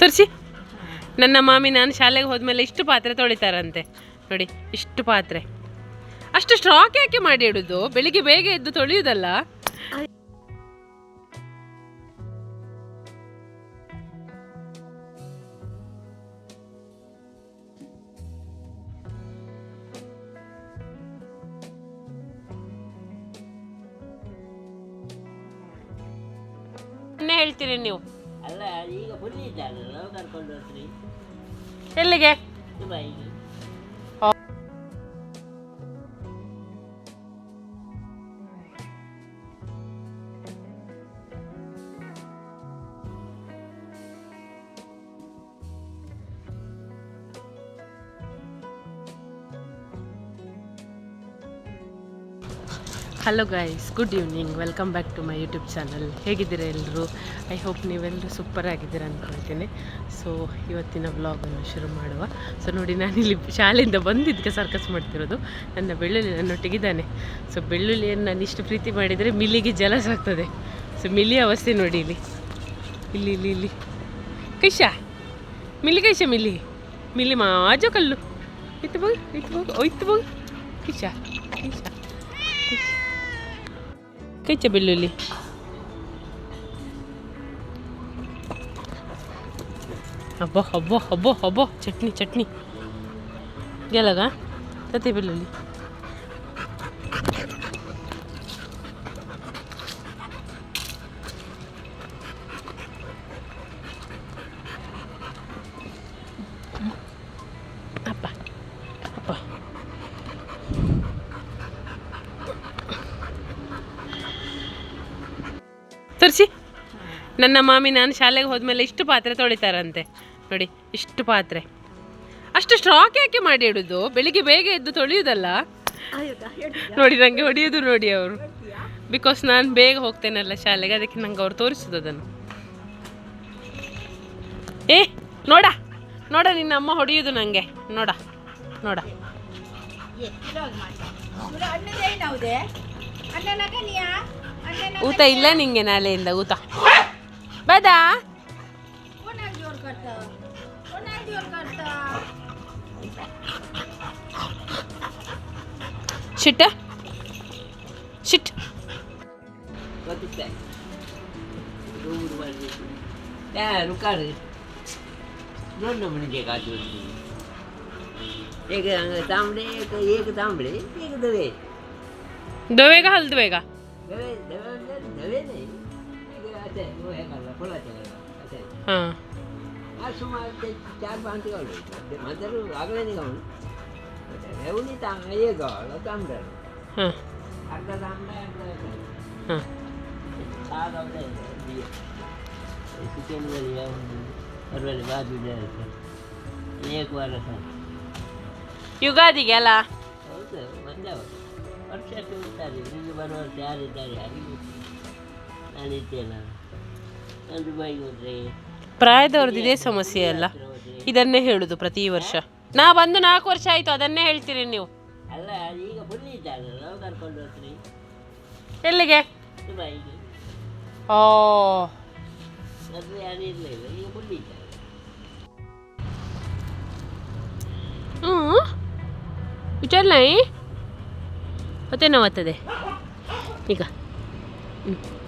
ತೋರಿಸಿ. ನನ್ನ ಮಾಮಿ ನಾನು ಶಾಲೆಗೆ ಹೋದ್ಮೇಲೆ ಇಷ್ಟು ಪಾತ್ರೆ ತೊಳಿತಾರಂತೆ. ನೋಡಿ, ಇಷ್ಟು ಪಾತ್ರೆ. ಅಷ್ಟು ಸ್ಟ್ರಾಕ್ ಯಾಕೆ ಮಾಡಿ ಇಡುದು? ಬೆಳಿಗ್ಗೆ ಬೇಗ ಎದ್ದು ತೊಳೆಯುವುದಲ್ಲ ಇನ್ನೇ ಹೇಳ್ತೀರಿ ನೀವು. ಈಗ ಫುಲ್ ಇದ್ದಾರಲ್ಲ ಕರ್ಕೊಂಡು ಹೋಗ್ರಿ ಎಲ್ಲಿಗೆ? ದುಬೈಗೆ. Hello guys good evening welcome back to my YouTube channel ಹೇಗಿದ್ದೀರಾ ಎಲ್ಲರೂ ಐ ಹೋಪ್ ನೀವೆಲ್ಲರೂ ಸೂಪರ್ ಆಗಿದ್ದೀರಾ ಅಂದ್ಕೊಳ್ತೀನಿ ಸೊ ಇವತ್ತಿನ ವ್ಲಾಗನ್ನು ಶುರು ಮಾಡುವ. ಸೊ ನೋಡಿ, ನಾನಿಲ್ಲಿ ಶಾಲೆಯಿಂದ ಬಂದಿದ್ದಕ್ಕೆ ಸರ್ಕಸ್ ಮಾಡ್ತಿರೋದು. ನನ್ನ ಬೆಳ್ಳುಳ್ಳಿ ನನ್ನೊಟ್ಟಿಗಿದ್ದಾನೆ ಸೊ ಬೆಳ್ಳುಳ್ಳಿಯನ್ನು ನಾನು ಇಷ್ಟು ಪ್ರೀತಿ ಮಾಡಿದರೆ ಮಿಲ್ಲಿಗೆ ಜಲಸ್ ಆಗ್ತದೆ. ಸೊ ಮಿಲಿ ಅವಸ್ಥೆ ನೋಡಿ ಇಲ್ಲಿ. ಇಲ್ಲಿ ಇಲ್ಲಿ ಇಲ್ಲಿ. ಕೈಶಾ? ಮಿಲಿ ಕೈಶ ಮಿಲಿ ಮಿಲಿ ಮಾಜೋ ಕಲ್ಲು. ಇತ್ತು ಬಗ್ ಇತ್ತು ಬೋಗ್ ಇತ್ತು ಬಗ್ ಕೈಶಾ, ಕೈಶ. ಕೈಚ ಬೆಳ್ಳುಳ್ಳಿ. ಹಬ್ಬ ಹಬ್ಬ ಹಬ್ಬ ಹಬ್ಬ. ಚಟ್ನಿ ಚಟ್ನಿ. ಗೆಲಗ ತತೆ ಬೆಳ್ಳುಳ್ಳಿ. ತೋರಿಸಿ. ನನ್ನ ಮಾಮಿ ನಾನು ಶಾಲೆಗೆ ಹೋದ್ಮೇಲೆ ಇಷ್ಟು ಪಾತ್ರೆ ತೊಳಿತಾರಂತೆ. ನೋಡಿ, ಇಷ್ಟು ಪಾತ್ರೆ. ಅಷ್ಟು ಸ್ಟ್ರಾಕ್ ಯಾಕೆ ಮಾಡಿ ಇಡುದು? ಬೆಳಿಗ್ಗೆ ಬೇಗ ಎದ್ದು ತೊಳೆಯುವುದಲ್ಲ ನೋಡಿ ನನಗೆ ಹೊಡೆಯೋದು ನೋಡಿ ಅವರು. ಬಿಕಾಸ್ ನಾನು ಬೇಗ ಹೋಗ್ತೇನಲ್ಲ ಶಾಲೆಗೆ, ಅದಕ್ಕೆ ನಂಗೆ ಅವ್ರು ತೋರಿಸೋದು ಅದನ್ನು. ಏ, ನೋಡ ನೋಡ, ನಿನ್ನ ಅಮ್ಮ ಹೊಡೆಯೋದು ನನಗೆ ನೋಡ ನೋಡ. ಊಟ ಇಲ್ಲ ನಿಂಗೆ ನಾಳೆಯಿಂದ ಊಟ ಬದಾ ಶಿಟ್ಟ ಶಿಟ್ ಗೊತ್ತಿತ್ತೆ ರೂಡ್ ಮಾಡಿ ಯಾರು ಕಾರು दोन म्हणजे काजू एक तांबडे एक एक तांबडे एक दवे दवेगा हलदवेगा दवे दवे म्हणजे दवे खोलाच्या घरात आज सुमार ते चार पाच गाव ते म्हातार लागलं नाही गावून। घेऊन येता ये गावाला तांबडा अर्धा तांबडा अर्धा सहा गावला किचन मध्ये जाऊन सर्वांनी बाजू द्यायचं एक वार असा युगादी गेला? वर्षातून चालेल बरोबर चार चालेल आणि ते ना ದುಬೈಗೆ ಹೋದ್ರೆ ಪ್ರಾಯದವ್ರದ್ದು ಇದೇ ಸಮಸ್ಯೆ ಅಲ್ಲ. ಇದನ್ನೇ ಹೇಳುದು ಪ್ರತಿ ವರ್ಷ. ನಾ ಬಂದು ನಾಲ್ಕು ವರ್ಷ ಆಯ್ತು ಅದನ್ನೇ ಹೇಳ್ತೀರಿ ನೀವು. ಅಲ್ಲ ಈಗ ಫುಲ್ ಇದ್ದಾರೆ ನಾವು ಕರ್ಕೊಂಡು ಹೋಗ್ರಿ ಎಲ್ಲಿಗೆ? ದುಬೈಗೆ. ಓ. ಅದು ಯಾರು ಇರಲಿಲ್ಲ ಈಗ ಫುಲ್ ಇದ್ದಾರೆ ಹ್ಞೂ. ವಿಚಾರಲ್ಲ ಮತ್ತೆ ನೋವತ್ತದೆ ಈಗ. ಹ್ಞೂ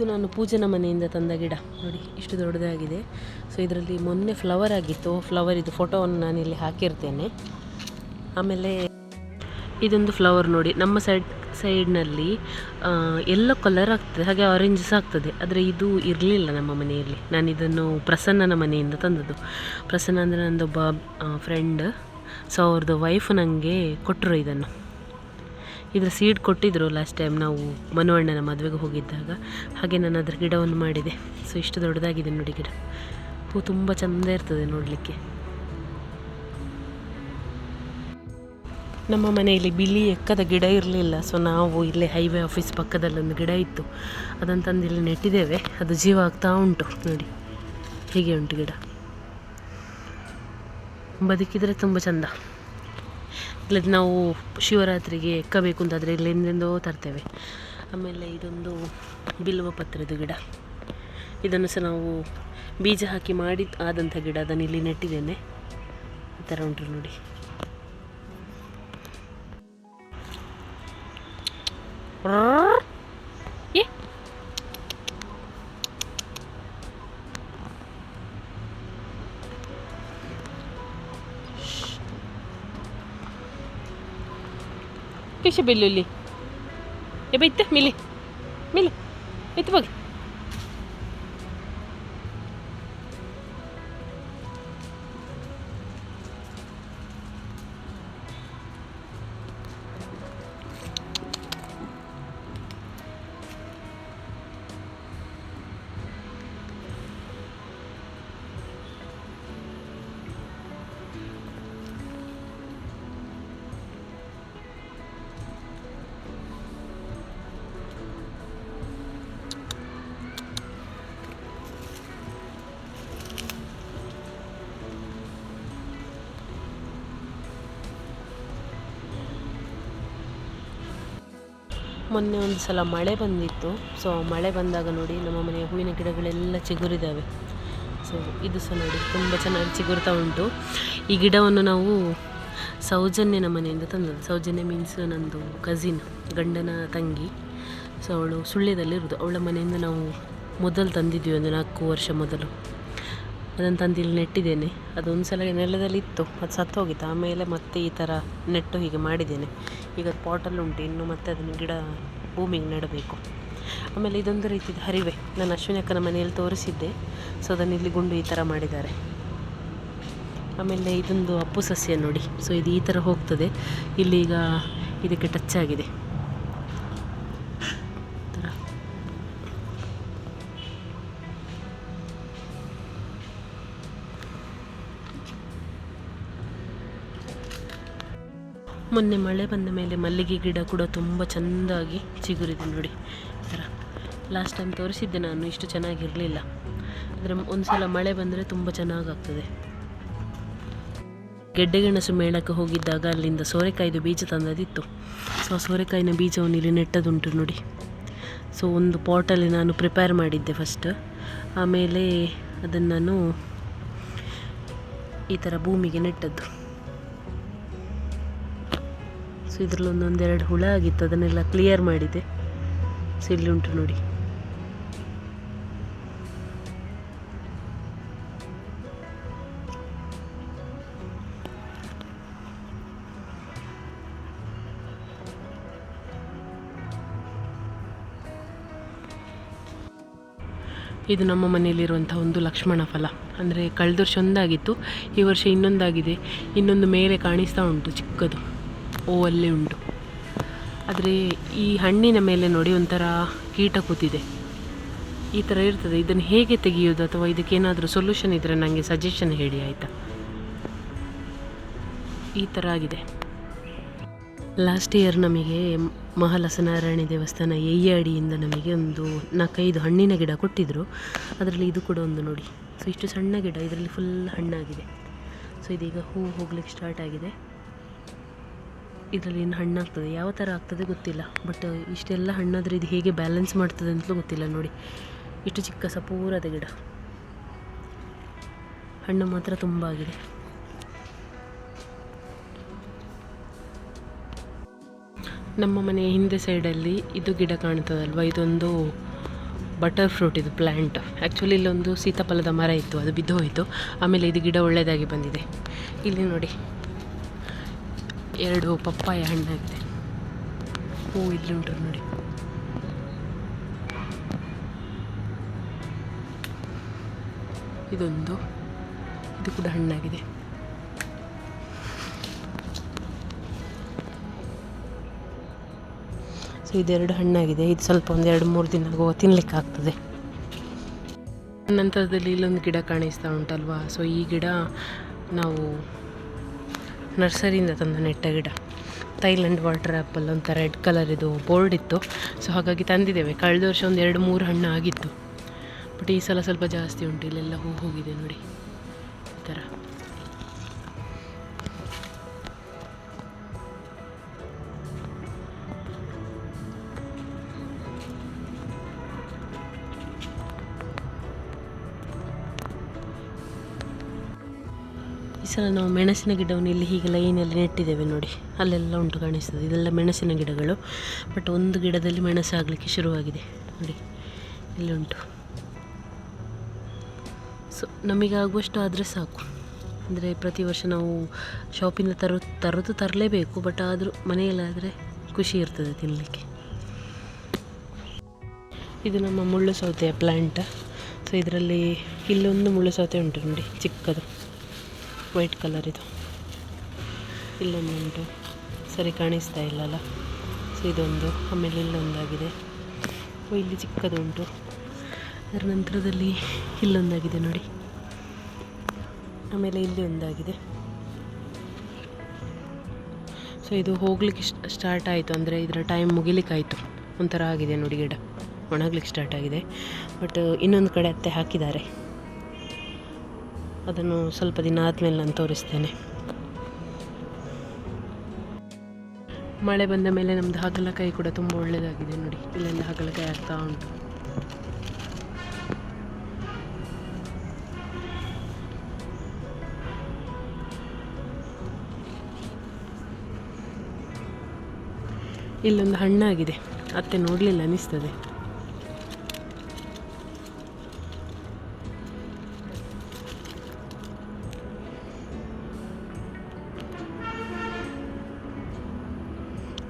ಇದು ನಾನು ಪೂಜನ ಮನೆಯಿಂದ ತಂದ ಗಿಡ. ನೋಡಿ, ಇಷ್ಟು ದೊಡ್ಡದಾಗಿದೆ. ಸೊ ಇದರಲ್ಲಿ ಮೊನ್ನೆ ಫ್ಲವರ್ ಆಗಿತ್ತು. ಫ್ಲವರ್ ಇದು ಫೋಟೋವನ್ನು ನಾನಿಲ್ಲಿ ಹಾಕಿರ್ತೇನೆ. ಆಮೇಲೆ ಇದೊಂದು ಫ್ಲವರ್ ನೋಡಿ. ನಮ್ಮ ಸೈಡ್ ಸೈಡ್ನಲ್ಲಿ ಎಲ್ಲೋ ಕಲರ್ ಆಗ್ತದೆ. ಹಾಗೆ ಆರೆಂಜಸ್ ಆಗ್ತದೆ. ಆದರೆ ಇದು ಇರಲಿಲ್ಲ ನಮ್ಮ ಮನೆಯಲ್ಲಿ. ನಾನು ಇದನ್ನು ಪ್ರಸನ್ನನ ಮನೆಯಿಂದ ತಂದದ್ದು. ಪ್ರಸನ್ನ ಅಂದರೆ ನಂದೊಬ್ಬ ಫ್ರೆಂಡ್ ಸೊ ಅವ್ರದ್ದು ವೈಫ್ ನನಗೆ ಕೊಟ್ಟರು ಇದನ್ನು. ಇದರ ಸೀಡ್ ಕೊಟ್ಟಿದ್ದರು ಲಾಸ್ಟ್ ಟೈಮ್ ನಾವು ಮನುವಣ್ಣನ ಮದುವೆಗೆ ಹೋಗಿದ್ದಾಗ. ಹಾಗೆ ನಾನು ಅದರ ಗಿಡವನ್ನು ಮಾಡಿದೆ. ಸೊ ಇಷ್ಟು ದೊಡ್ಡದಾಗಿದೆ ನೋಡಿ ಗಿಡ. ಹೂ ತುಂಬ ಚೆಂದ ಇರ್ತದೆ ನೋಡಲಿಕ್ಕೆ. ನಮ್ಮ ಮನೆಯಲ್ಲಿ ಬಿಳಿ ಎಕ್ಕದ ಗಿಡ ಇರಲಿಲ್ಲ. ಸೊ ನಾವು ಇಲ್ಲೇ ಹೈವೇ ಆಫೀಸ್ ಪಕ್ಕದಲ್ಲೊಂದು ಗಿಡ ಇತ್ತು. ಅದನ್ನು ತಂದು ಇಲ್ಲಿ ನೆಟ್ಟಿದ್ದೇವೆ. ಅದು ಜೀವ ಆಗ್ತಾ ಉಂಟು ನೋಡಿ. ಹೀಗೆ ಉಂಟು ಗಿಡ. ಬದುಕಿದರೆ ತುಂಬ ಚಂದ. ಇಲ್ಲದ ನಾವು ಶಿವರಾತ್ರಿಗೆ ಎಕ್ಕಬೇಕು ಅಂತಾದರೆ ಇಲ್ಲಿಂದೆಂದೋ ತರ್ತೇವೆ. ಆಮೇಲೆ ಇದೊಂದು ಬಿಲ್ವ ಪತ್ರದ ಗಿಡ. ಇದನ್ನು ಸಹ ನಾವು ಬೀಜ ಹಾಕಿ ಮಾಡಿ ಆದಂಥ ಗಿಡ ಅದನ್ನು ಇಲ್ಲಿ ನೆಟ್ಟಿದ್ದೇನೆ. ಈ ಥರ ಉಂಟು ನೋಡಿ. ಕಿಶ ಬೆಲ್ಲುಲ್ಲಿ ಎ ಬೈತೆ ಮಿಲಿ ಮಿಲಿ ಬೈತೆ ಹೋಗಿ. ಮೊನ್ನೆ ಒಂದು ಸಲ ಮಳೆ ಬಂದಿತ್ತು. ಸೊ ಮಳೆ ಬಂದಾಗ ನೋಡಿ ನಮ್ಮ ಮನೆಯ ಹೂವಿನ ಗಿಡಗಳೆಲ್ಲ ಚಿಗುರಿದ್ದಾವೆ ಸೊ ಇದು ಸಹ ನೋಡಿ ತುಂಬ ಚೆನ್ನಾಗಿ ಚಿಗುರ್ತಾ ಉಂಟು. ಈ ಗಿಡವನ್ನು ನಾವು ಸೌಜನ್ಯನ ಮನೆಯಿಂದ ತಂದದ್ದು. ಸೌಜನ್ಯ ಮೀನ್ಸ್ ನಂದು ಕಸಿನ್ ಗಂಡನ ತಂಗಿ. ಸೊ ಅವಳು ಸುಳ್ಳ್ಯದಲ್ಲಿರೋದು ಅವಳ ಮನೆಯಿಂದ ನಾವು ಮೊದಲು ತಂದಿದ್ವಿ ಒಂದು ನಾಲ್ಕು ವರ್ಷ ಮೊದಲು. ಅದನ್ನು ತಂದು ಇಲ್ಲಿ ನೆಟ್ಟಿದ್ದೇನೆ. ಅದೊಂದು ಸಲ ನೆಲದಲ್ಲಿ ಇತ್ತು ಅದು ಸತ್ತು ಹೋಗಿತ್ತು ಆಮೇಲೆ ಮತ್ತೆ ಈ ಥರ ನೆಟ್ಟು ಹೀಗೆ ಮಾಡಿದ್ದೇನೆ. ಈಗ ಪಾಟಲ್ಲಿ ಉಂಟು, ಇನ್ನು ಮತ್ತೆ ಅದನ್ನು ಗಿಡ ಭೂಮಿಗೆ ನೆಡಬೇಕು. ಆಮೇಲೆ ಇದೊಂದು ರೀತಿಯ ಹರಿವೆ. ನಾನು ಅಶ್ವಿನಿ ಅಕ್ಕನ ಮನೆಯಲ್ಲಿ ತೋರಿಸಿದ್ದೆ. ಸೊ ಅದನ್ನು ಇಲ್ಲಿ ಗುಂಡು ಈ ಥರ ಮಾಡಿದ್ದಾರೆ. ಆಮೇಲೆ ಇದೊಂದು ಅಪ್ಪು ಸಸ್ಯ ನೋಡಿ. ಸೊ ಇದು ಈ ಥರ ಹೋಗ್ತದೆ. ಇಲ್ಲಿ ಈಗ ಇದಕ್ಕೆ ಟಚ್ ಆಗಿದೆ. ಮೊನ್ನೆ ಮಳೆ ಬಂದ ಮೇಲೆ ಮಲ್ಲಿಗೆ ಗಿಡ ಕೂಡ ತುಂಬ ಚೆಂದಾಗಿ ಚಿಗುರಿದೆ ನೋಡಿ ಈ ಥರ ಲಾಸ್ಟ್ ಟೈಮ್ ತೋರಿಸಿದ್ದೆ ನಾನು, ಇಷ್ಟು ಚೆನ್ನಾಗಿರಲಿಲ್ಲ. ಆದರೆ ಒಂದು ಸಲ ಮಳೆ ಬಂದರೆ ತುಂಬ ಚೆನ್ನಾಗಾಗ್ತದೆ. ಗೆಡ್ಡೆಗೆಣಸು ಮೇಳಕ್ಕೆ ಹೋಗಿದ್ದಾಗ ಅಲ್ಲಿಂದ ಸೋರೆಕಾಯಿದು ಬೀಜ ತಂದದಿತ್ತು. ಸೊ ಆ ಸೋರೆಕಾಯಿನ ಬೀಜವನ್ನು ಇಲ್ಲಿ ನೆಟ್ಟದುಂಟು ನೋಡಿ. ಸೊ ಒಂದು ಪಾಟಲ್ಲಿ ನಾನು ಪ್ರಿಪೇರ್ ಮಾಡಿದ್ದೆ ಫಸ್ಟ್ ಆಮೇಲೆ ಅದನ್ನು ನಾನು ಈ ಥರ ಭೂಮಿಗೆ ನೆಟ್ಟದ್ದು. ಸೊ ಇದರಲ್ಲಿ ಒಂದೊಂದೆರಡು ಹುಳ ಆಗಿತ್ತು, ಅದನ್ನೆಲ್ಲ ಕ್ಲಿಯರ್ ಮಾಡಿದೆ. ಸೊ ಇಲ್ಲಿ ಉಂಟು ನೋಡಿ. ಇದು ನಮ್ಮ ಮನೆಯಲ್ಲಿರುವಂಥ ಒಂದು ಲಕ್ಷ್ಮಣ ಫಲ. ಅಂದರೆ ಕಳೆದ ವರ್ಷ ಒಂದಾಗಿತ್ತು, ಈ ವರ್ಷ ಇನ್ನೊಂದಾಗಿದೆ. ಇನ್ನೊಂದು ಮೇಲೆ ಕಾಣಿಸ್ತಾ ಉಂಟು ಚಿಕ್ಕದು. ಓ ಅಲ್ಲಿ ಉಂಟು ಆದರೆ ಈ ಹಣ್ಣಿನ ಮೇಲೆ ನೋಡಿ ಒಂಥರ ಕೀಟ ಕೂತಿದೆ. ಈ ಥರ ಇರ್ತದೆ. ಇದನ್ನು ಹೇಗೆ ತೆಗೆಯೋದು ಅಥವಾ ಇದಕ್ಕೇನಾದರೂ ಸೊಲ್ಯೂಷನ್ ಇದ್ದರೆ ನನಗೆ ಸಜೆಷನ್ ಹೇಳಿ, ಆಯಿತಾ? ಈ ಥರ ಆಗಿದೆ. ಲಾಸ್ಟ್ ಇಯರ್ ನಮಗೆ ಮಹಾಲಸನಾರಾಯಣ ದೇವಸ್ಥಾನ ಎಯ್ಯಾಡಿಯಿಂದ ನಮಗೆ ಒಂದು ನಾಲ್ಕೈದು ಹಣ್ಣಿನ ಗಿಡ ಕೊಟ್ಟಿದ್ದರು ಅದರಲ್ಲಿ ಇದು ಕೂಡ ಒಂದು ನೋಡಿ. ಸೊ ಇಷ್ಟು ಸಣ್ಣ ಗಿಡ, ಇದರಲ್ಲಿ ಫುಲ್ ಹಣ್ಣಾಗಿದೆ. ಸೊ ಇದೀಗ ಹೂ ಹೋಗ್ಲಿಕ್ಕೆ ಸ್ಟಾರ್ಟ್ ಆಗಿದೆ. ಇದರಲ್ಲಿ ಏನು ಹಣ್ಣಾಗ್ತದೆ ಯಾವ ಥರ ಆಗ್ತದೆ ಗೊತ್ತಿಲ್ಲ. ಬಟ್ ಇಷ್ಟೆಲ್ಲ ಹಣ್ಣಾದರೆ ಇದು ಹೇಗೆ ಬ್ಯಾಲೆನ್ಸ್ ಮಾಡ್ತದೆ ಅಂತಲೂ ಗೊತ್ತಿಲ್ಲ ನೋಡಿ. ಇಷ್ಟು ಚಿಕ್ಕ ಸಪೂರದ ಗಿಡ. ಹಣ್ಣು ಮಾತ್ರ ತುಂಬ ಆಗಿದೆ. ನಮ್ಮ ಮನೆಯ ಹಿಂದೆ ಸೈಡಲ್ಲಿ ಇದು ಗಿಡ ಕಾಣ್ತದಲ್ವ? ಇದೊಂದು ಬಟರ್ ಫ್ರೂಟ್ ಇದು ಪ್ಲ್ಯಾಂಟ್ ಆ್ಯಕ್ಚುಲಿ ಇಲ್ಲೊಂದು ಸೀತಾಫಲದ ಮರ ಇತ್ತು. ಅದು ಬಿದ್ದು ಹೋಯಿತು ಆಮೇಲೆ ಇದು ಗಿಡ ಒಳ್ಳೆಯದಾಗಿ ಬಂದಿದೆ. ಇಲ್ಲಿ ನೋಡಿ. ಎರಡು ಪಪ್ಪಾಯ ಹಣ್ಣಾಗಿದೆ ಹೂ ಇಲ್ಲಿ ಉಂಟು ನೋಡಿ. ಇದೊಂದು. ಇದು ಕೂಡ ಹಣ್ಣಾಗಿದೆ. ಸೊ ಇದೆರಡು ಹಣ್ಣಾಗಿದೆ. ಇದು ಸ್ವಲ್ಪ ಒಂದು ಎರಡು ಮೂರು ದಿನ ತಿನ್ಲಿಕ್ಕೆ ಆಗ್ತದೆ. ನಂತರದಲ್ಲಿ ಇಲ್ಲೊಂದು ಗಿಡ ಕಾಣಿಸ್ತಾ ಉಂಟಲ್ವಾ? ಸೊ ಈ ಗಿಡ ನಾವು ನರ್ಸರಿಯಿಂದ ತಂದು ನೆಟ್ಟ ಗಿಡ. ಥೈಲ್ಯಾಂಡ್ ವಾಟರ್ ಆ್ಯಪಲ್ ಅಂತ ರೆಡ್ ಕಲರ್ ಇದು ಬೋರ್ಡ್ ಇತ್ತು. ಸೊ ಹಾಗಾಗಿ ತಂದಿದ್ದೇವೆ. ಕಳೆದ ವರ್ಷ ಒಂದು ಎರಡು ಮೂರು ಹಣ್ಣು ಆಗಿತ್ತು. ಬಟ್ ಈ ಸಲ ಸ್ವಲ್ಪ ಜಾಸ್ತಿ ಉಂಟು. ಇಲ್ಲೆಲ್ಲ ಹೂ ಹೋಗಿದೆ ನೋಡಿ. ಈ ಥರ ಸಲ ನಾವು ಮೆಣಸಿನ ಗಿಡವನ್ನು ಇಲ್ಲಿ ಹೀಗೆ ಲೈನಲ್ಲಿ ನೆಟ್ಟಿದ್ದೇವೆ ನೋಡಿ. ಅಲ್ಲೆಲ್ಲ ಉಂಟು ಕಾಣಿಸ್ತದೆ. ಇದೆಲ್ಲ ಮೆಣಸಿನ ಗಿಡಗಳು. ಬಟ್ ಒಂದು ಗಿಡದಲ್ಲಿ ಮೆಣಸು ಆಗಲಿಕ್ಕೆ ಶುರುವಾಗಿದೆ. ನೋಡಿ, ಇಲ್ಲಿ ಉಂಟು. ಸೊ ನಮಗೆ ಆಗುವಷ್ಟು ಆದರೆ ಸಾಕು. ಅಂದರೆ ಪ್ರತಿ ವರ್ಷ ನಾವು ಶಾಪಿಂದ ತರ, ತರೋದು ತರಲೇಬೇಕು. ಬಟ್ ಆದರೂ ಮನೆಯಲ್ಲಾದರೆ ಖುಷಿ ಇರ್ತದೆ ತಿನ್ನಲಿಕ್ಕೆ ಇದು ನಮ್ಮ ಮುಳ್ಳು ಸೌತೆಯ ಪ್ಲ್ಯಾಂಟ ಸೊ ಇದರಲ್ಲಿ ಇಲ್ಲೊಂದು ಮುಳ್ಳು ಸೌತೆ ಉಂಟು ನೋಡಿ, ಚಿಕ್ಕದು. ವೈಟ್ ಕಲರ್ ಇದು. ಇಲ್ಲೊಂದು ಉಂಟು. ಸರಿ, ಕಾಣಿಸ್ತಾ ಇಲ್ಲಲ್ಲ. ಸೊ ಇದೊಂದು. ಆಮೇಲೆ ಇಲ್ಲೊಂದಾಗಿದೆ. ಇಲ್ಲಿ ಚಿಕ್ಕದುಂಟು. ಅದರ ನಂತರದಲ್ಲಿ ಇಲ್ಲೊಂದಾಗಿದೆ ನೋಡಿ. ಆಮೇಲೆ ಇಲ್ಲಿ ಒಂದಾಗಿದೆ. ಸೊ ಇದು ಹೋಗ್ಲಿಕ್ಕೆ ಸ್ಟಾರ್ಟ್ ಆಯಿತು. ಅಂದರೆ ಇದರ ಟೈಮ್ ಮುಗಿಲಿಕ್ಕಾಯಿತು. ಒಂಥರ ಆಗಿದೆ ನೋಡಿ ಗಿಡ. ಒಣಗ್ಲಿಕ್ಕೆ ಸ್ಟಾರ್ಟ್ ಆಗಿದೆ. ಬಟ್ ಇನ್ನೊಂದು ಕಡೆ ಅತ್ತೆ ಹಾಕಿದ್ದಾರೆ. ಅದನ್ನು ಸ್ವಲ್ಪ ದಿನ ಆದಮೇಲೆ ನಾನು ತೋರಿಸ್ತೇನೆ. ಮಳೆ ಬಂದ ಮೇಲೆ ನಮ್ಮದು ಹಾಗಲಕಾಯಿ ಕೂಡ ತುಂಬ ಒಳ್ಳೆಯದಾಗಿದೆ ನೋಡಿ. ಇಲ್ಲೆಲ್ಲ ಹಾಗಲಕಾಯಿ ಆಗ್ತಾ ಉಂಟು. ಇಲ್ಲೊಂದು ಹಣ್ಣಾಗಿದೆ. ಅತ್ತೆ ನೋಡಲಿಲ್ಲ ಅನಿಸ್ತದೆ.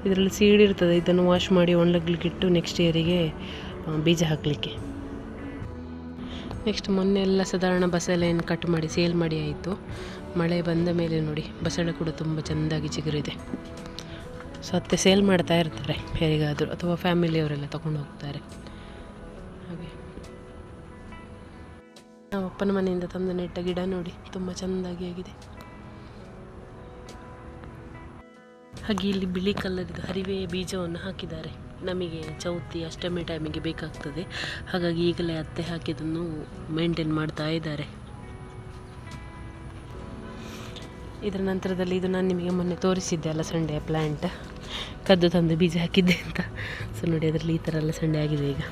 ಇದರಲ್ಲಿ ಸೀಡ್ ಇರ್ತದೆ, ಇದನ್ನು ವಾಶ್ ಮಾಡಿ ಒಣಗ್ಲಿಕ್ಕಿಟ್ಟು ನೆಕ್ಸ್ಟ್ ಇಯರಿಗೆ ಬೀಜ ಹಾಕಲಿಕ್ಕೆ. ನೆಕ್ಸ್ಟ್ ಮೊನ್ನೆ ಎಲ್ಲ ಸಾಧಾರಣ ಬಸಳೆಯನ್ನು ಕಟ್ ಮಾಡಿ ಸೇಲ್ ಮಾಡಿ ಆಯಿತು. ಮಳೆ ಬಂದ ಮೇಲೆ ನೋಡಿ, ಬಸಳೆ ಕೂಡ ತುಂಬ ಚೆಂದಾಗಿ ಚಿಗುರಿದೆ. ಸೊ ಅತ್ತೆ ಸೇಲ್ ಮಾಡ್ತಾ ಇರ್ತಾರೆ, ಯಾರಿಗಾದರೂ ಅಥವಾ ಫ್ಯಾಮಿಲಿಯವರೆಲ್ಲ ತಗೊಂಡು ಹೋಗ್ತಾರೆ. ಹಾಗೆ. ನಾವು ಅಪ್ಪನ ಮನೆಯಿಂದ ತಂದು ನೆಟ್ಟ ಗಿಡ ನೋಡಿ, ತುಂಬ ಚೆಂದಾಗಿ ಆಗಿದೆ. ಹಾಗೆ ಇಲ್ಲಿ ಬಿಳಿ ಕಲ್ಲರಿದ್ದು ಹರಿವೆಯ ಬೀಜವನ್ನು ಹಾಕಿದ್ದಾರೆ. ನಮಗೆ ಚೌತಿ ಅಷ್ಟಮಿ ಟೈಮಿಗೆ ಬೇಕಾಗ್ತದೆ. ಹಾಗಾಗಿ ಈಗಲೇ ಅತ್ತೆ ಹಾಕಿದನ್ನು ಮೇಂಟೈನ್ ಮಾಡ್ತಾ ಇದ್ದಾರೆ. ಇದರ ನಂತರದಲ್ಲಿ ಇದು ನಾನು ನಿಮಗೆ ಮೊನ್ನೆ ತೋರಿಸಿದ್ದೆ ಅಲ್ಲ ಸಂಡೆ ಪ್ಲ್ಯಾಂಟ್ ಕದ್ದು ತಂದು ಬೀಜ ಹಾಕಿದ್ದೆ ಅಂತ. ಸೊ ನೋಡಿ ಅದರಲ್ಲಿ ಈ ಥರ ಅಲಸಂಡೆ ಆಗಿದೆ ಈಗ.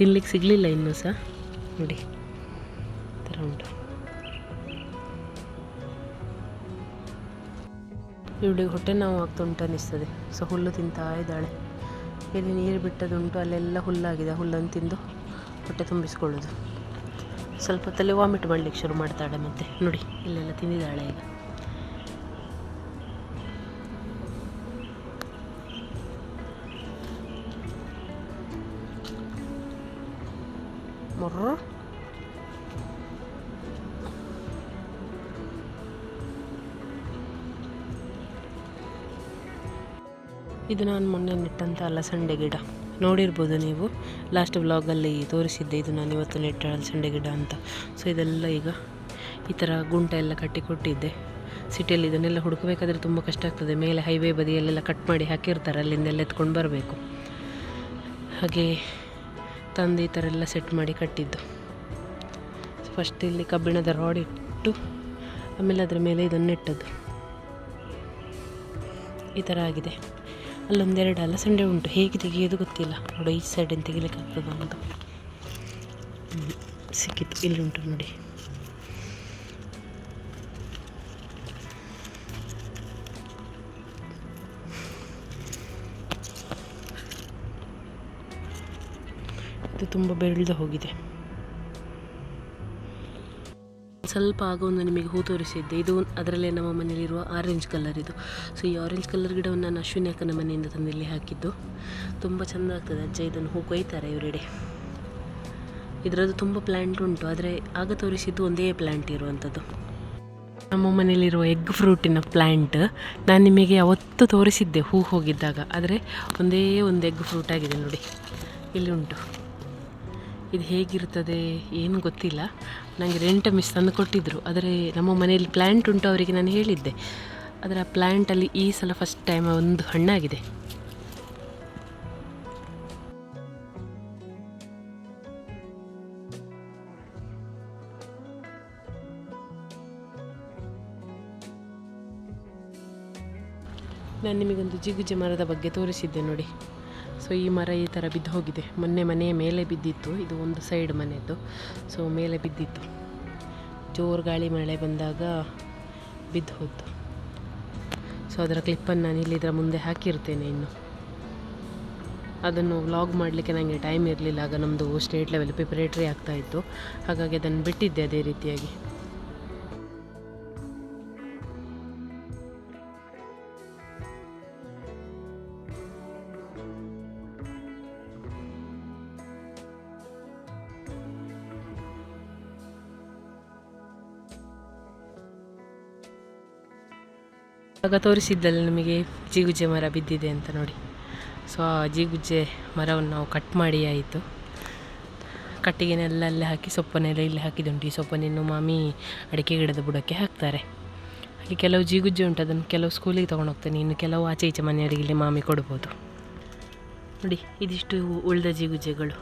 ತಿನ್ಲಿಕ್ಕೆ ಸಿಗಲಿಲ್ಲ ಇನ್ನೂ ಸಹ. ನೋಡಿ, ಈ ಥರ ಉಂಟು. ಇವಳಿಗೆ ಹೊಟ್ಟೆ ನೋವು ಆಗ್ತಾ ಉಂಟು ಅನ್ನಿಸ್ತದೆ. ಸೊ ಹುಲ್ಲು ತಿಂತಾ ಇದ್ದಾಳೆ. ಇಲ್ಲಿ ನೀರು ಬಿಟ್ಟದುಂಟು ಅಲ್ಲೆಲ್ಲ ಹುಲ್ಲಾಗಿದೆ. ಹುಲ್ಲನ್ನು ತಿಂದು ಹೊಟ್ಟೆ ತುಂಬಿಸ್ಕೊಳ್ಳೋದು. ಸ್ವಲ್ಪ ಹೊತ್ತಲ್ಲಿ ವಾಮಿಟ್ ಮಾಡಲಿಕ್ಕೆ ಶುರು ಮಾಡ್ತಾಳೆ ಮತ್ತೆ. ನೋಡಿ, ಇಲ್ಲೆಲ್ಲ ತಿಂದಿದ್ದಾಳೆ ಈಗ. ಮೊರ್ರ ಇದು ನಾನು ಮೊನ್ನೆ ನೆಟ್ಟಂಥ ಅಲಸಂಡೆ ಗಿಡ. ನೋಡಿರ್ಬೋದು ನೀವು. ಲಾಸ್ಟ್ ವ್ಲಾಗಲ್ಲಿ ತೋರಿಸಿದ್ದೆ, ಇದು ನಾನು ಇವತ್ತು ನೆಟ್ಟ ಅಲಸಂಡೆ ಗಿಡ ಅಂತ. ಸೊ ಇದೆಲ್ಲ ಈಗ ಈ ಥರ ಗುಂಟ ಎಲ್ಲ ಕಟ್ಟಿ ಕೊಟ್ಟಿದ್ದೆ. ಸಿಟಿಯಲ್ಲಿ ಇದನ್ನೆಲ್ಲ ಹುಡುಕಬೇಕಾದ್ರೆ ತುಂಬ ಕಷ್ಟ ಆಗ್ತದೆ. ಮೇಲೆ ಹೈವೇ ಬದಿಯಲ್ಲೆಲ್ಲ ಕಟ್ ಮಾಡಿ ಹಾಕಿರ್ತಾರೆ, ಅಲ್ಲಿಂದೆಲ್ಲ ಎತ್ಕೊಂಡು ಬರಬೇಕು. ಹಾಗೆ ತಂದು ಈ ಥರ ಎಲ್ಲ ಸೆಟ್ ಮಾಡಿ ಕಟ್ಟಿದ್ದು. ಫಸ್ಟ್ ಇಲ್ಲಿ ಕಬ್ಬಿಣದ ರಾಡ್ ಇಟ್ಟು, ಆಮೇಲೆ ಅದರ ಮೇಲೆ ಇದನ್ನು ನೆಟ್ಟದ್ದು. ಈ ಥರ ಆಗಿದೆ. ಅಲ್ಲೊಂದೆರಡು ಅಲಸಂಡೆ ಉಂಟು. ಹೇಗೆ ತೆಗೆಯೋದು ಗೊತ್ತಿಲ್ಲ. ನೋಡಿ, ಈ ಸೈಡಿಂದ ತೆಗಿಲಿಕ್ಕೆ ಆಗ್ತದ ಅಂತ ಸಿಕ್ಕಿತ್ತು ಸಿಕ್ಕಿತು. ಇಲ್ಲಿ ಉಂಟು ನೋಡಿ. ಇದು ತುಂಬ ಬೆಳೆದು ಹೋಗಿದೆ. ಸ್ವಲ್ಪ ಆಗೋ ಒಂದು ನಿಮಗೆ ಹೂ ತೋರಿಸಿದ್ದೆ. ಇದು ಅದರಲ್ಲೇ ನಮ್ಮ ಮನೆಯಲ್ಲಿರುವ ಆರೆಂಜ್ ಕಲರ್ ಇದು. ಸೊ ಈ ಆರೆಂಜ್ ಕಲರ್ ಗಿಡವನ್ನು ನಾನು ಅಶ್ವಿನಿ ಅಕ್ಕನ ಮನೆಯಿಂದ ತಂದಿಲ್ಲಿ ಹಾಕಿದ್ದು. ತುಂಬ ಚೆಂದ ಆಗ್ತದೆ ಅಜ್ಜ ಇದನ್ನು ಹೂ ಕೊಯ್ತಾರೆ ಇವರೆಡೆ. ಇದರದ್ದು ತುಂಬ ಪ್ಲ್ಯಾಂಟ್ ಉಂಟು, ಆದರೆ ಆಗ ತೋರಿಸಿದ್ದು ಒಂದೇ ಪ್ಲ್ಯಾಂಟ್ ಇರುವಂಥದ್ದು. ನಮ್ಮ ಮನೆಯಲ್ಲಿರುವ ಎಗ್ ಫ್ರೂಟಿನ ಪ್ಲ್ಯಾಂಟ್ ನಾನು ನಿಮಗೆ ಅವತ್ತು ತೋರಿಸಿದ್ದೆ ಹೂ ಹೋಗಿದ್ದಾಗ. ಆದರೆ ಒಂದೇ ಒಂದು ಎಗ್ ಫ್ರೂಟ್ ಆಗಿದೆ ನೋಡಿ. ಇಲ್ಲಿ ಉಂಟು. ಇದು ಹೇಗಿರ್ತದೆ ಏನು ಗೊತ್ತಿಲ್ಲ. ನನಗೆ ರೆಂಟ್ ಮಿಸ್ ತಂದು ಕೊಟ್ಟಿದ್ದರು ಆದರೆ ನಮ್ಮ ಮನೆಯಲ್ಲಿ ಪ್ಲ್ಯಾಂಟ್ ಉಂಟು ಅವರಿಗೆ ನಾನು ಹೇಳಿದ್ದೆ. ಅದರ ಪ್ಲ್ಯಾಂಟಲ್ಲಿ ಈ ಸಲ ಫಸ್ಟ್ ಟೈಮ್ ಒಂದು ಹಣ್ಣಾಗಿದೆ. ನಾನು ನಿಮಗೊಂದು ಜಿಗುಜೆ ಮರದ ಬಗ್ಗೆ ತೋರಿಸಿದ್ದೆ ನೋಡಿ. ಸೊ ಈ ಮರ ಈ ಥರ ಬಿದ್ದು ಹೋಗಿದೆ. ಮೊನ್ನೆ ಮನೆಯ ಮೇಲೆ ಬಿದ್ದಿತ್ತು. ಇದು ಒಂದು ಸೈಡ್ ಮನೆಯದ್ದು. ಸೊ ಮೇಲೆ ಬಿದ್ದಿತ್ತು. ಜೋರು ಗಾಳಿ ಮಳೆ ಬಂದಾಗ ಬಿದ್ದು ಹೋಯ್ತು. ಸೊ ಅದರ ಕ್ಲಿಪ್ಪನ್ನು ನಾನು ಇಲ್ಲಿ ಇದರ ಮುಂದೆ ಹಾಕಿರ್ತೇನೆ ಇನ್ನು. ಅದನ್ನು ವ್ಲಾಗ್ ಮಾಡಲಿಕ್ಕೆ ನನಗೆ ಟೈಮ್ ಇರಲಿಲ್ಲ. ಆಗ ನಮ್ಮದು ಸ್ಟೇಟ್ ಲೆವೆಲ್ ಪ್ರಿಪ್ರೇಟ್ರಿ ಆಗ್ತಾಯಿತ್ತು ಹಾಗಾಗಿ ಅದನ್ನು ಬಿಟ್ಟಿದ್ದೆ ಅದೇ ರೀತಿಯಾಗಿ. ಆಗ ತೋರಿಸಿದ್ದಲ್ಲ ನಮಗೆ ಜೀಗುಜ್ಜೆ ಮರ ಬಿದ್ದಿದೆ ಅಂತ ನೋಡಿ. ಸೊ ಆ ಜೀಗುಜ್ಜೆ ಮರವನ್ನು ನಾವು ಕಟ್ ಮಾಡಿ ಆಯಿತು. ಕಟ್ಟಿಗೆನೆಲ್ಲ ಅಲ್ಲೇ ಹಾಕಿ ಸೊಪ್ಪನ್ನೆಲ್ಲ ಇಲ್ಲಿ ಹಾಕಿದುಂಟು ಈ ಸೊಪ್ಪನ್ನಿನ್ನು ಮಾಮಿ ಅಡಿಕೆ ಗಿಡದ ಬುಡಕ್ಕೆ ಹಾಕ್ತಾರೆ. ಹಾಗೆ ಕೆಲವು ಜಿಗುಜ್ಜೆ ಉಂಟು. ಅದನ್ನು ಕೆಲವು ಸ್ಕೂಲಿಗೆ ತೊಗೊಂಡು ಹೋಗ್ತೇನೆ. ಇನ್ನು ಕೆಲವು ಆಚೆ ಈಚೆ ಮನೆಯವರಿಗೆ ಇಲ್ಲಿ ಮಾಮಿ ಕೊಡ್ಬೋದು. ನೋಡಿ, ಇದಿಷ್ಟು ಉಳಿದ ಜಿಗುಜ್ಜೆಗಳು.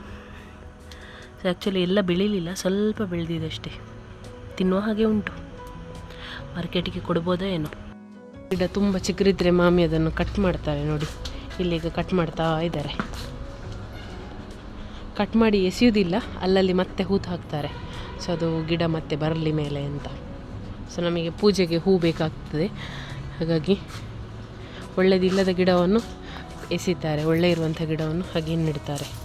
ಸೊ ಆ್ಯಕ್ಚುಲಿ ಎಲ್ಲ ಬೆಳೀಲಿಲ್ಲ. ಸ್ವಲ್ಪ ಬೆಳೆದಿದೆ ಅಷ್ಟೇ. ತಿನ್ನುವ ಹಾಗೆ ಉಂಟು. ಮಾರ್ಕೆಟಿಗೆ ಕೊಡ್ಬೋದಾ ಏನೋ. ಗಿಡ ತುಂಬ ಚಿಕ್ಕರಿದ್ರೆ ಮಾಮಿ ಅದನ್ನು ಕಟ್ ಮಾಡ್ತಾರೆ ನೋಡಿ. ಇಲ್ಲೀಗ ಕಟ್ ಮಾಡ್ತಾ ಇದ್ದಾರೆ. ಕಟ್ ಮಾಡಿ ಎಸೆಯುವುದಿಲ್ಲ, ಅಲ್ಲಲ್ಲಿ ಮತ್ತೆ ಹೂತು ಹಾಕ್ತಾರೆ. ಸೊ ಅದು ಗಿಡ ಮತ್ತೆ ಬರಲಿ ಮೇಲೆ ಅಂತ. ಸೊ ನಮಗೆ ಪೂಜೆಗೆ ಹೂ ಬೇಕಾಗ್ತದೆ. ಹಾಗಾಗಿ ಒಳ್ಳೆಯದಿಲ್ಲದ ಗಿಡವನ್ನು ಎಸಿತಾರೆ ಒಳ್ಳೆ ಇರುವಂಥ ಗಿಡವನ್ನು ಹಾಗೆ ನೆಡ್ತಾರೆ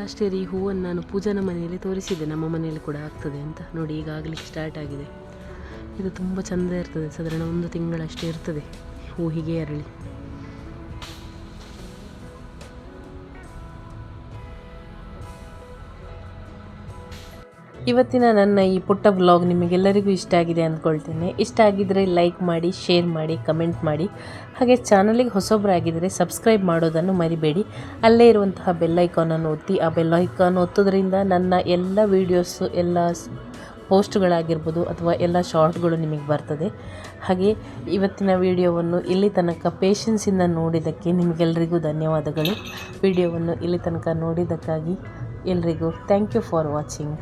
ಲಾಸ್ಟ್ ಇಯರ್ ಈ ಹೂವನ್ನು ನಾನು ಪೂಜನ ಮನೆಯಲ್ಲಿ ತೋರಿಸಿದೆ ನಮ್ಮ ಮನೆಯಲ್ಲಿ ಕೂಡ ಆಗ್ತದೆ ಅಂತ ನೋಡಿ ಈಗ ಆಗಲಿಕ್ಕೆ ಸ್ಟಾರ್ಟ್ ಆಗಿದೆ. ಇದು ತುಂಬ ಚೆಂದ ಇರ್ತದೆ. ಸಾಧಾರಣ ಒಂದು ತಿಂಗಳಷ್ಟೇ ಇರ್ತದೆ. ಹೂ ಹೀಗೆ ಅರಳಿ. ಇವತ್ತಿನ ನನ್ನ ಈ ಪುಟ್ಟ ವ್ಲಾಗ್ ನಿಮಗೆಲ್ಲರಿಗೂ ಇಷ್ಟ ಆಗಿದೆ ಅಂದ್ಕೊಳ್ತೇನೆ. ಇಷ್ಟ ಆಗಿದ್ದರೆ ಲೈಕ್ ಮಾಡಿ ಶೇರ್ ಮಾಡಿ ಕಮೆಂಟ್ ಮಾಡಿ. ಹಾಗೆ ಚಾನಲಿಗೆ ಹೊಸೊಬ್ಬರಾಗಿದ್ದರೆ ಸಬ್ಸ್ಕ್ರೈಬ್ ಮಾಡೋದನ್ನು ಮರಿಬೇಡಿ. ಅಲ್ಲೇ ಇರುವಂತಹ ಬೆಲ್ಲೈಕಾನನ್ನು ಒತ್ತಿ, ಆ ಬೆಲ್ಲೈಕಾನ್ ಒತ್ತೋದ್ರಿಂದ ನನ್ನ ಎಲ್ಲ ವೀಡಿಯೋಸು ಎಲ್ಲ ಪೋಸ್ಟ್ಗಳಾಗಿರ್ಬೋದು ಅಥವಾ ಎಲ್ಲ ಶಾರ್ಟ್ಗಳು ನಿಮಗೆ ಬರ್ತದೆ. ಹಾಗೆ ಇವತ್ತಿನ ವಿಡಿಯೋವನ್ನು ಇಲ್ಲಿ ತನಕ ಪೇಷನ್ಸಿಂದ ನೋಡಿದ್ದಕ್ಕೆ ನಿಮಗೆಲ್ಲರಿಗೂ ಧನ್ಯವಾದಗಳು. ವಿಡಿಯೋವನ್ನು ಇಲ್ಲಿ ತನಕ ನೋಡಿದ್ದಕ್ಕಾಗಿ ಎಲ್ರಿಗೂ ಥ್ಯಾಂಕ್ ಯು ಫಾರ್ ವಾಚಿಂಗ್